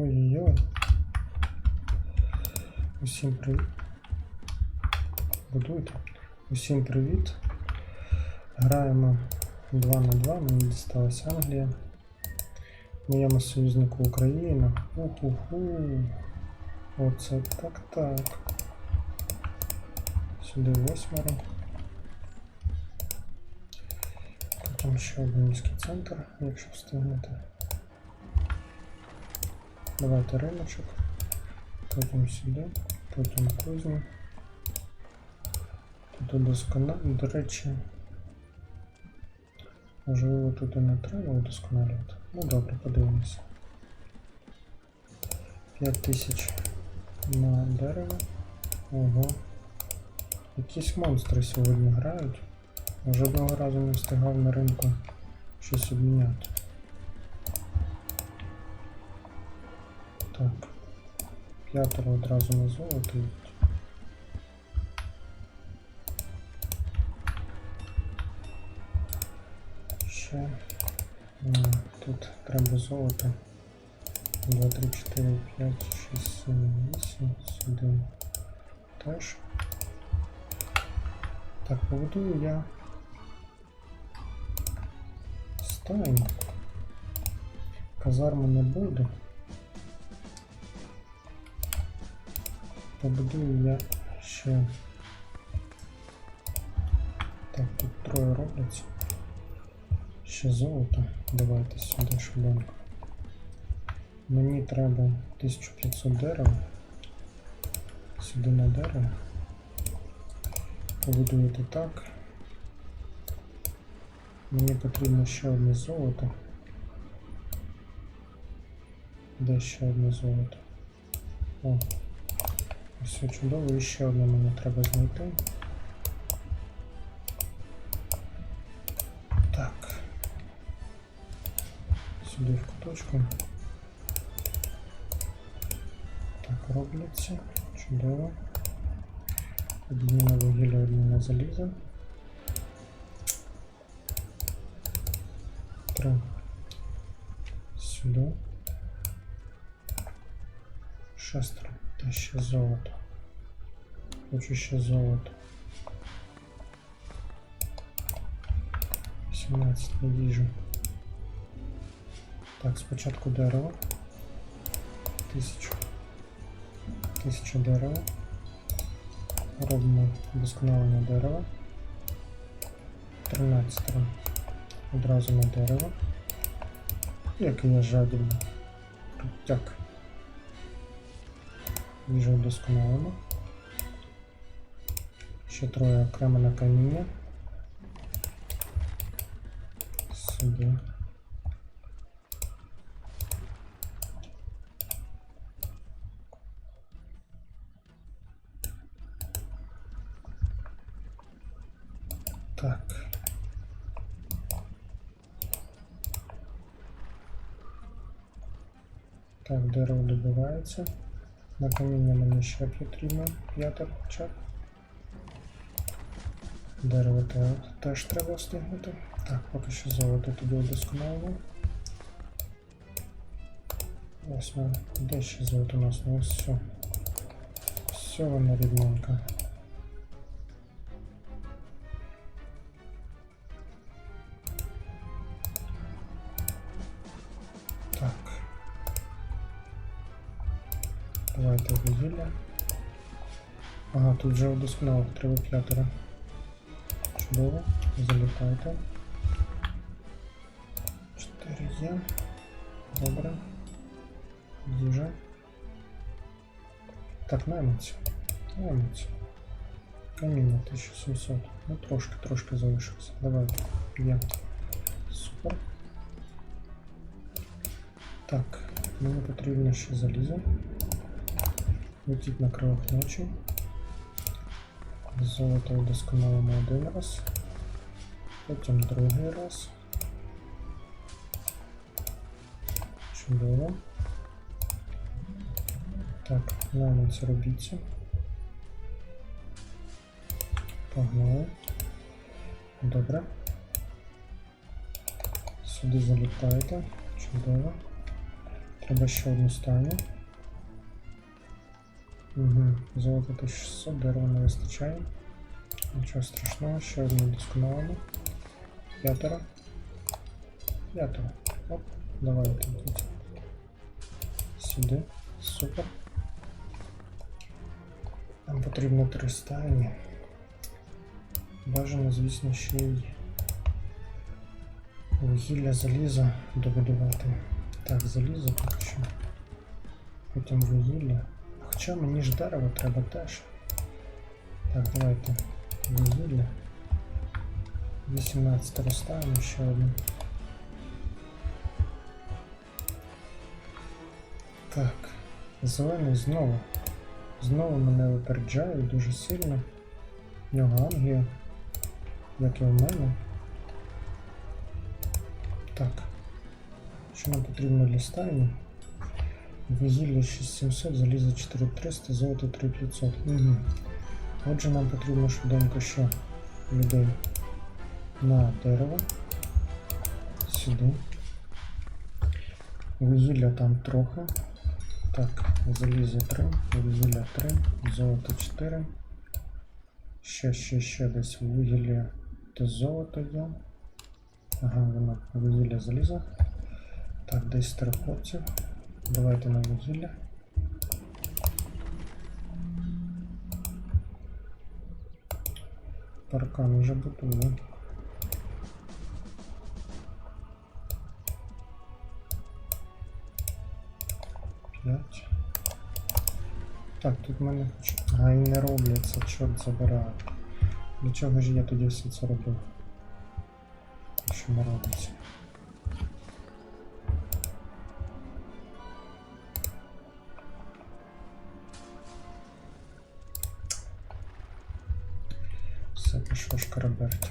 Ой-ой-ой. Усім привіт. Будуйте. Усім привіт. Граємо 2 на 2, мені дісталась Англія. Моєму союзнику Україна. Уху-ху. Оце так так. Сюди восьмеро. Потім ще один міський центр, якщо встигнете. Давайте риночок. Потім сюди, потім кузню. Тут удосконально, до речі. Можливо, тут і не треба удосконалювати. Ну добре, подивимося. 5 тисяч на дерево. Ого. Якісь монстри сьогодні грають. Жодного разу не встигав на ринку щось обміняти. Так. П'ятеро одразу на золото йдуть. Ще. Тут треба золото. 2, 3, 4, 5, 6, 7, 8, сюди теж. Так, побудую я стайню. Казарми не буде. Побудую я ще. Так, тут троє робляться. Ще золото. Давайте сюди швиденько. Мені треба 1500 дерева. Сюди на дерево. Побудуєте так. Мені потрібно ще одне золото. Де ще одне золото? О, все чудово, і ще одне мені треба знайти. Так. Сюди в куточку. Так, робляться. Чудово. Одні на вугілля, одні на залізо. Три. Сюди. Шестеро. Та ще золото. Хочу ще золото. 17 на їжу. Так, спочатку дерево. Тисячу. Тисячу дерева. Робимо вдосконалення дерева. 13 одразу на дерево. Який я жадібний. Так. Їжу вдосконалимо. Ще троє окремо на каміння. Сюди. Так. Так, дерево добивається. На каміння мені ще потрібно хоча б. Дерево те- теж треба встигнути. Так, поки що золото тобі удосконалено. Ось ми. Де ще золото у нас? Ну все. Все воно рідненько. тут вже удосконалив треба п'ятеро. Чудово. Залітайте. Чотири є. Добре. Їжа. Так, наймиться. Наймиться. Каміння 1700. Ну трошки, трошки залишилося. Давайте. Є. Супер. Так, мені потрібно ще залізо. Летіть на крилах ночі. Золото удосконалимо один раз. Потім другий раз. Чудово. Так, найманці робіться. Погнали. Добре. Сюди залітаєте. Чудово. Треба ще одну стайню. Угу. Золото 1600, дерева не вистачає. Нічого страшного, ще одну досконалено. П'ятеро. П'ятеро. Оп, давайте тут. Сюди. Супер. Нам потрібно три стайні. Бажано, звісно, ще й вугілля заліза добудувати. Так, залізо поки що. Потім вугілля. Хоча мені ж дерево треба теж. Так, давайте вугілля. 18 розставимо ще одну. Так, зелений знову. Знову мене випереджає дуже сильно. В нього ангія, як і в мене. Так. Що нам потрібно для стайні? Вугілля 6700, залізо 4300, золото 3500. Угу. Отже, нам потрібно швиденько ще людей на дерево. Сюди. Вугілля там трохи. Так, залізо 3, вугілля 3, золото 4. Ще, ще, ще десь вугілля та золото є. Ага, воно вугілля залізо. Так, десь три хлопців. Давайте на вугілля. Паркан вже будує. П'ять. Так, тут в мене хоч. А і не робляться, чорт забирає. Для чого ж я тоді все це робив? Що не робиться? Все пішло шкараберть.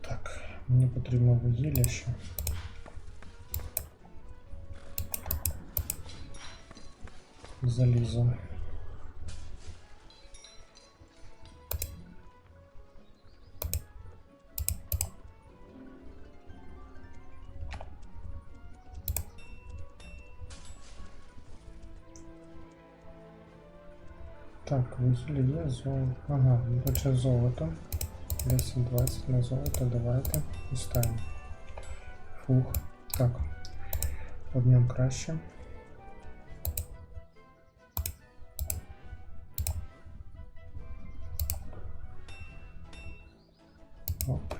Так, мені потрібно вугілля ще. Залізо. Так, вугілля є золото. Ага, він хоче золото. 10-20 на золото, давайте. І ставимо. Фух. Так. Одним краще. Оп.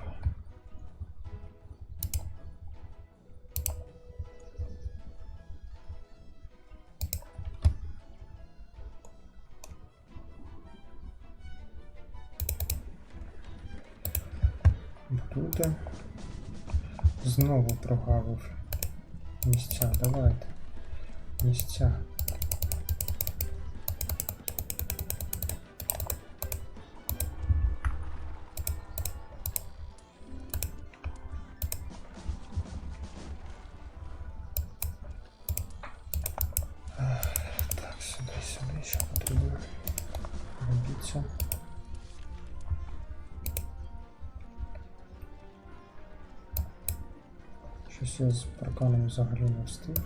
Буде. Знову прогавив місця. Давайте. Місця. З парканом взагалі не встиг.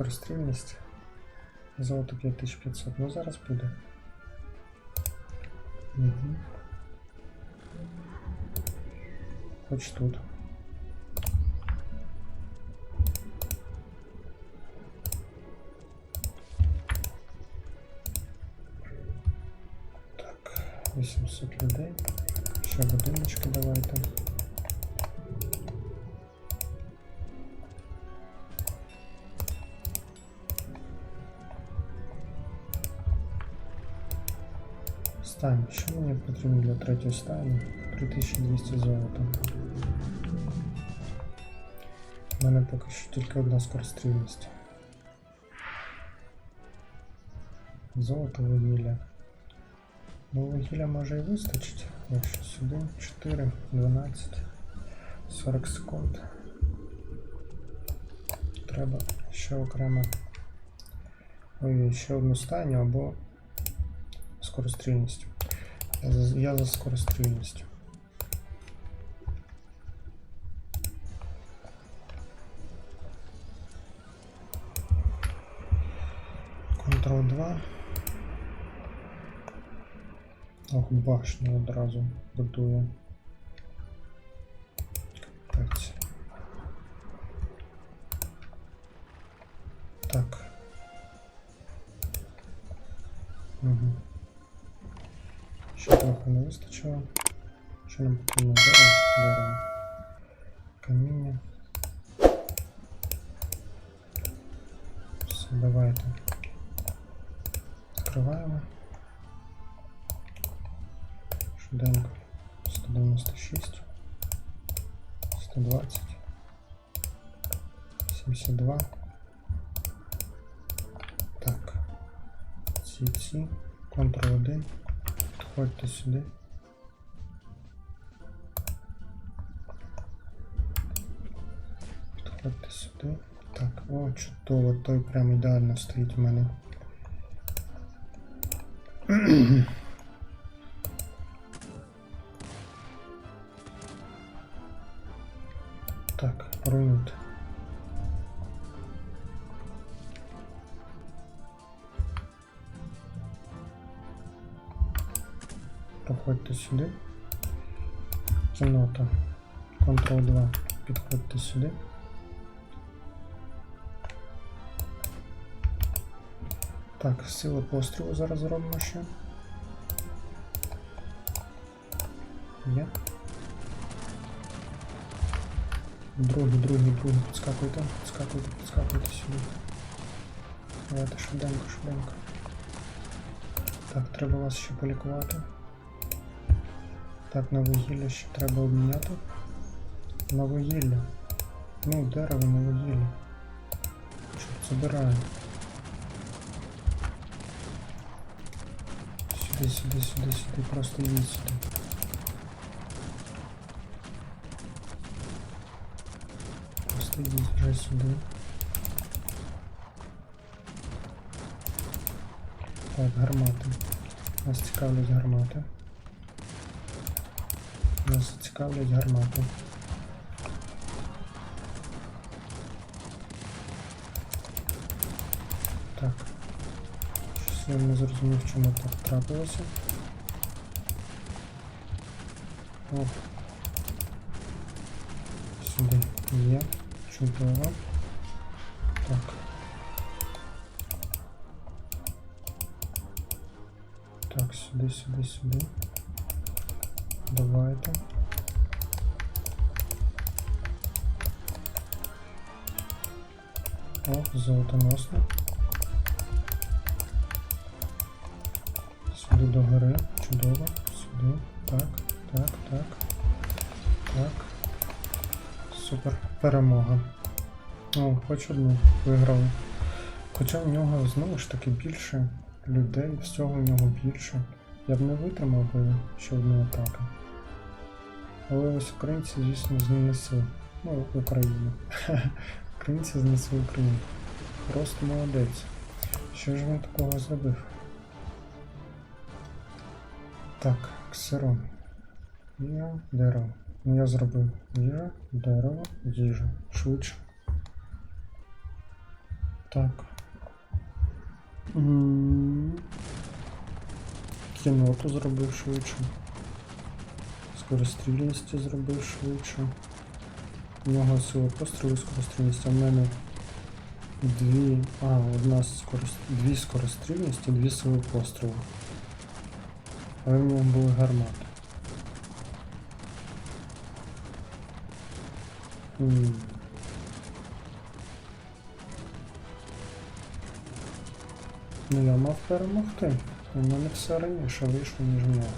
Скорострільність. Золото 5500. Ну зараз буде. Угу. Хоч тут. Так, 800 людей. Ще будиночки давайте. Стайні. Що мені потрібно для третьої стайні? 3200 золота. У мене поки що тільки одна скорострільність. Золото вугілля. Ну, вугілля може і вистачить, якщо сюди 4, 12, 40 секунд. Треба ще окремо. Ой, ще одну стайню або скорострільність. Я за, скорострільністю. Ctrl 2. Ох, башню одразу будує. Ще трохи не вистачило. Що нам потрібно дерево? Дерево. Каміння. Все, давайте. Закриваємо. Швиденько. 196. 120. 72. Так. Ці ці. Ctrl 1. Підходьте сюди. Підходьте сюди. Так, о, чудово, той прям ідеально стоїть у мене. Так, руйнуйте. Проходьте сюди. Кімната. Ctrl 2. Підходьте сюди. Так, сила пострілу зараз зробимо ще. Є. Другий, другий, другий. Підскакуйте, підскакуйте, підскакуйте сюди. Давайте швиденько, швиденько. Так, треба вас ще полікувати. Так, на вугілля ще треба обміняти. На вугілля. Ну, дерево на вугілля. Чорт, забираю. Сюди, сюди, сюди, сюди, просто їдь сюди. Просто їдь вже сюди. Так, гармати. Нас цікавлять гармати. Нас цікавлять гармати. Так. Щось я не зрозумів, чому так трапилося. О. Сюди є. Чудово. Так. Так, сюди, сюди, сюди. Давайте. О, золотоносно. Сюди до гори. Чудово. Сюди. Так, так, так. Так. Супер. Перемога. О, хоч одну виграли. Хоча в нього знову ж таки більше людей, всього в нього більше. Я б не витримав би ще одну атаку. Але ось українці, звісно, знесли. Ну, Україну. Українці знесли Україну. Просто молодець. Що ж він такого зробив? Так, ксерон. Їжа, дерево. Я зробив їжа, дерево, їжа. Швидше. Так. Кіноту зробив швидше. Скорострільності зробив швидше. У нього сила пострілу скорострільність, а в мене дві. А, одна скорост... дві скорострільності, дві сили пострілу. Але в нього були гармати. Ну я мав перемогти. У мене все раніше вийшло, ніж в нього.